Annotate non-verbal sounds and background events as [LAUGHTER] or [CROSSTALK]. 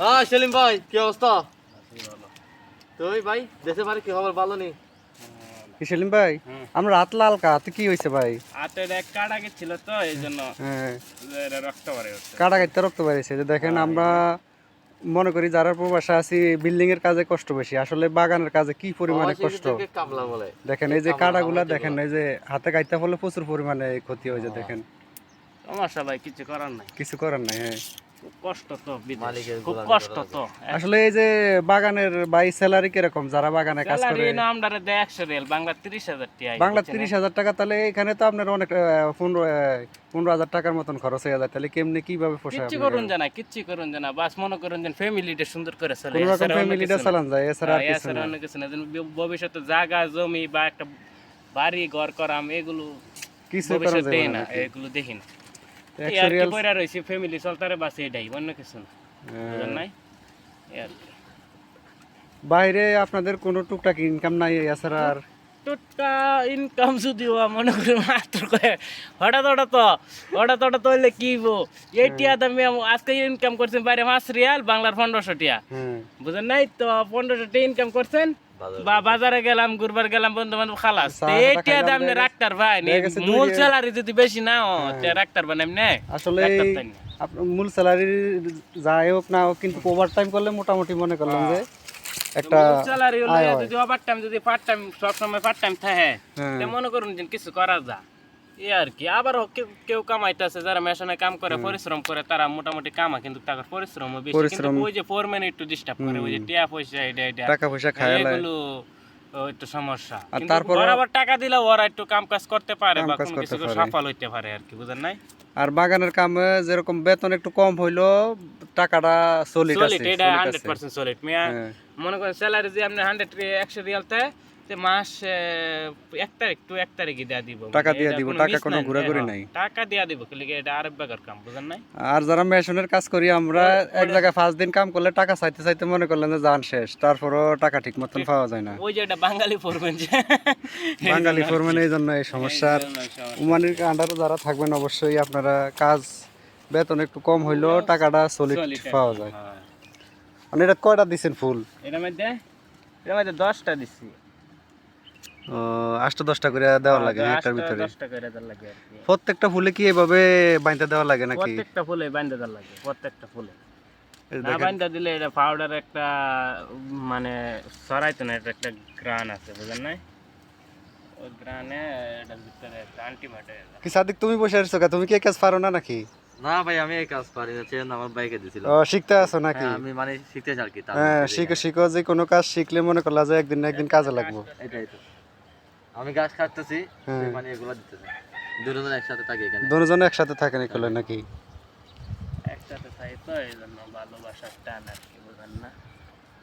হ্যাঁ সেলিম ভাই কি অবস্থা? তুই ভাই দেশে বাড়ি কি খবর? ভালো নেই কি সেলিম ভাই? আমরা হাত লাল কা হাতে কি হয়েছে ভাই? হাতের এক কাটা গেছিল তো এই জন্য হ্যাঁ। রক্ত বাড়ে কাটা রক্ত যে দেখেন আমরা মনে করি যারা প্রবাসে আছি বিল্ডিং এর কাজে কষ্ট বেশি। আসলে বাগানের কাজে কি পরিমাণে কষ্ট? দেখেন এই যে কাটাগুলা দেখেন এই যে হাতে কাটতে ফলে প্রচুর পরিমাণে ক্ষতি হয়েছে দেখেন। সমস্যা ভাই কিছু করার নাই। কিছু করার নাই হ্যাঁ। কষ্ট তো খুব কষ্ট তো আসলে এই যে বাগানের বাই স্যালারি কীরকম? যারা বাগানে কাজ স্যালারি না আমরা দেয় একশো রিয়াল বাংলা তিরিশ হাজার বাংলা তিরিশ হাজার টাকা তাহলে এখানে তো আপনার অনেক আহ, পনেরো হাজার টাকার মতন খরচ হয়ে যায়। তাহলে কেমনি কীভাবে পোষায় কিচ্ছু করুন জানা কিচ্ছু করুন জানা বাস মনে করুন যে ফ্যামিলিটা সুন্দর করে চলে। কোনো রকম ফ্যামিলিটা চালান যায় এছাড়া আর হ্যাঁ, কিছু এছাড়া না। অন্য কিছু না ভবিষ্যতে জায়গা জমি বা একটা বাড়ি ঘর করাম এগুলো কিছু করা না এগুলো দেখি ফ্যামিলি চলতারে বাস এটাই অন্য কিছু না। নাই? কি। বাইরে আপনাদের কোনো টুকটাক ইনকাম নাই এছাড়া আর? টুটকা ইনকাম যদিও মনে করি মাত্র হঠাৎ হঠাৎ তো হঠাৎ হঠাৎ হইলে কি বো এই টিয়া দামি আজকে ইনকাম করছেন বাইরে মাস রিয়াল বাংলার পনেরোশো টিয়া। হ্যাঁ। বুঝেন নাই? তো পনেরোশো টিয়া ইনকাম করছেন বা বাজারে গেলাম ঘুরবার গেলাম বন্ধু বান্ধব খালাস। এইটা দাম রাখতার ভাই মূল স্যালারি যদি বেশি না হয় তে রাখতার বান নে। আসলে না। মূল স্যালারি যাই হোক না হোক কিন্তু ওভার টাইম করলে মোটামুটি মনে করলাম যে একটা স্যালারি হলে যদি ওভার টাইম যদি পার্ট টাইম সব সময় পার্ট টাইম থাকে হ্যাঁ। তে মনে করুন যে কিছু করা যা আর কি। আবার কেউ কামাইতেছে যারা মেশনে কাম করে পরিশ্রম করে তারা মোটামুটি কামা কিন্তু তাদের পরিশ্রম বেশি। কিন্তু। ওই যে ফোরম্যান একটু ডিস্টার্ব করে ওই যে টিয়া পয়সা এটা এটা। টাকা পয়সা খায় এগুলো একটু সমস্যা। আর কিন্তু আবার টাকা দিলে ওরা একটু কাম কাজ করতে পারে বা কোনো কিছু সফল হইতে পারে আর কি বুঝেন নাই? আর বাগানের কামে যেরকম বেতন একটু কম হইল টাকাটা সলিড আছে সলিড এটা solid হান্ড্রেড আছে। পার্সেন্ট সলিড মিয়া হ্যাঁ। মনে করেন স্যালারি যে আপনি হান্ড্রেড একশো রিয়াল তে তে মাস এক তারিখ টু এক তারিখে দেয়া দিব। টাকা দিয়া দিব, টাকা কোনো নাই, ঘোরাঘুরি হ্যাঁ, নাই। টাকা দিয়া দিব এটা বাগার কাম বুঝেন নাই? আর যারা মেশনের কাজ করি আমরা এক জায়গায় পাঁচ দিন কাম করলে টাকা চাইতে চাইতে মনে করলেন যে যান শেষ তারপরও টাকা ঠিক মতন পাওয়া যায় না। ওই যে এটা বাঙালি পড়বেন যে। [LAUGHS] বাঙালি ফোরম্যান এই জন্য এই সমস্যার উমানির আন্ডারে যারা থাকবেন অবশ্যই আপনারা কাজ বেতন একটু কম হইলেও টাকাটা সলিড পাওয়া যায়। হ্যাঁ। মানে এটা কয়টা দিচ্ছেন ফুল? এটার মধ্যে এটার মধ্যে দশটা দিচ্ছি আটটা দশটা করে দেওয়া লাগে একটার ভিতরে। প্রত্যেকটা ফুলে কি এভাবে বাইন্দা দেওয়া লাগে নাকি? প্রত্যেকটা ফুলে বাইন্দা দেওয়ার লাগে প্রত্যেকটা ফুলে। না বাইন্দা দিলে এটা পাউডার একটা মানে সরাইতো না এটা একটা গ্রান আছে বুঝেন নাই? ওই গ্রানে এটার ভিতরে অ্যান্টিবায়োটিক কি সাদিক তুমি বসে আসছো কা? তুমি কি এই কাজ পারো না নাকি? না ভাই আমি এই কাজ পারি না চেন আমার বাইকে দিছিল। ও শিখতে আছো নাকি? হ্যাঁ, আমি মানে শিখতে আর কি হ্যাঁ শিখো শিখো যে কোনো কাজ শিখলে মনে করলা যে একদিন না একদিন কাজে লাগবো। এটাই তো। আমি গাছ কাটতেছি। মানে এগুলো দিতেছি। দুজন একসাথে থাকে এখানে। দুজন একসাথে থাকেন এগুলো নাকি? একসাথে থাকে তো এই জন্য ভালোবাসার টান আর কি বুঝেন না?